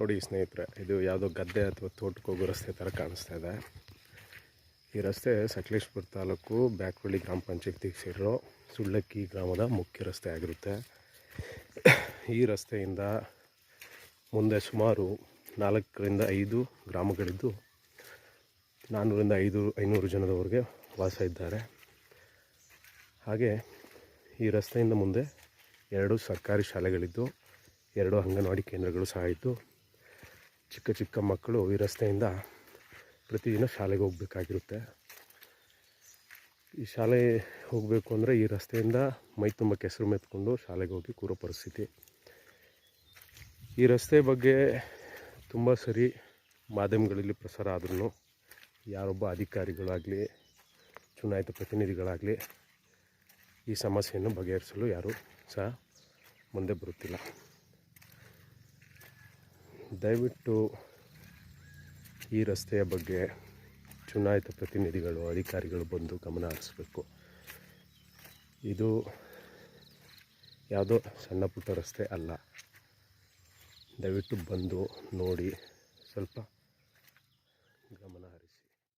ನೋಡಿ ಸ್ನೇಹಿತರೆ, ಇದು ಯಾವುದೋ ಗದ್ದೆ ಅಥವಾ ತೋಟಕ್ಕೆ ಹೋಗೋ ರಸ್ತೆ ಥರ ಕಾಣಿಸ್ತಾ ಇದೆ. ಈ ರಸ್ತೆ ಸಕಲೇಶ್ಪುರ ತಾಲೂಕು ಬ್ಯಾಕ್ವಳ್ಳಿ ಗ್ರಾಮ ಪಂಚಾಯತಿಗೆ ಸೇರಿರೋ ಸುಳ್ಳಕ್ಕಿ ಗ್ರಾಮದ ಮುಖ್ಯ ರಸ್ತೆ ಆಗಿರುತ್ತೆ. ಈ ರಸ್ತೆಯಿಂದ ಮುಂದೆ ಸುಮಾರು ನಾಲ್ಕರಿಂದ ಐದು ಗ್ರಾಮಗಳಿದ್ದು ನಾನ್ನೂರಿಂದ ಐದು, ಐನೂರು ಜನದವರೆಗೆ ವಾಸ ಇದ್ದಾರೆ. ಹಾಗೆ ಈ ರಸ್ತೆಯಿಂದ ಮುಂದೆ ಎರಡು ಸರ್ಕಾರಿ ಶಾಲೆಗಳಿದ್ದು, ಎರಡು ಅಂಗನವಾಡಿ ಕೇಂದ್ರಗಳು ಸಹ ಇದ್ದು ಚಿಕ್ಕ ಚಿಕ್ಕ ಮಕ್ಕಳು ಈ ರಸ್ತೆಯಿಂದ ಪ್ರತಿದಿನ ಶಾಲೆಗೆ ಹೋಗಬೇಕಾಗಿರುತ್ತೆ. ಈ ಶಾಲೆ ಹೋಗಬೇಕು ಅಂದರೆ ಈ ರಸ್ತೆಯಿಂದ ಮೈ ತುಂಬ ಕೆಸರು ಮೆತ್ಕೊಂಡು ಶಾಲೆಗೆ ಹೋಗಿ ಕೂರೋ ಪರಿಸ್ಥಿತಿ. ಈ ರಸ್ತೆ ಬಗ್ಗೆ ತುಂಬ ಸರಿ ಮಾಧ್ಯಮಗಳಲ್ಲಿ ಪ್ರಸಾರ ಆದ್ರೂ ಯಾರೊಬ್ಬ ಅಧಿಕಾರಿಗಳಾಗಲಿ, ಚುನಾಯಿತ ಪ್ರತಿನಿಧಿಗಳಾಗಲಿ ಈ ಸಮಸ್ಯೆಯನ್ನು ಬಗೆಹರಿಸಲು ಯಾರೂ ಸಹ ಮುಂದೆ ಬರುತ್ತಿಲ್ಲ. ದಯವಿಟ್ಟು ಈ ರಸ್ತೆಯ ಬಗ್ಗೆ ಚುನಾಯಿತ ಪ್ರತಿನಿಧಿಗಳು, ಅಧಿಕಾರಿಗಳು ಬಂದು ಗಮನ ಹರಿಸ್ಬೇಕು. ಇದು ಯಾವುದೋ ಸಣ್ಣ ಪುಟ್ಟ ರಸ್ತೆ ಅಲ್ಲ. ದಯವಿಟ್ಟು ಬಂದು ನೋಡಿ. ಸ್ವಲ್ಪ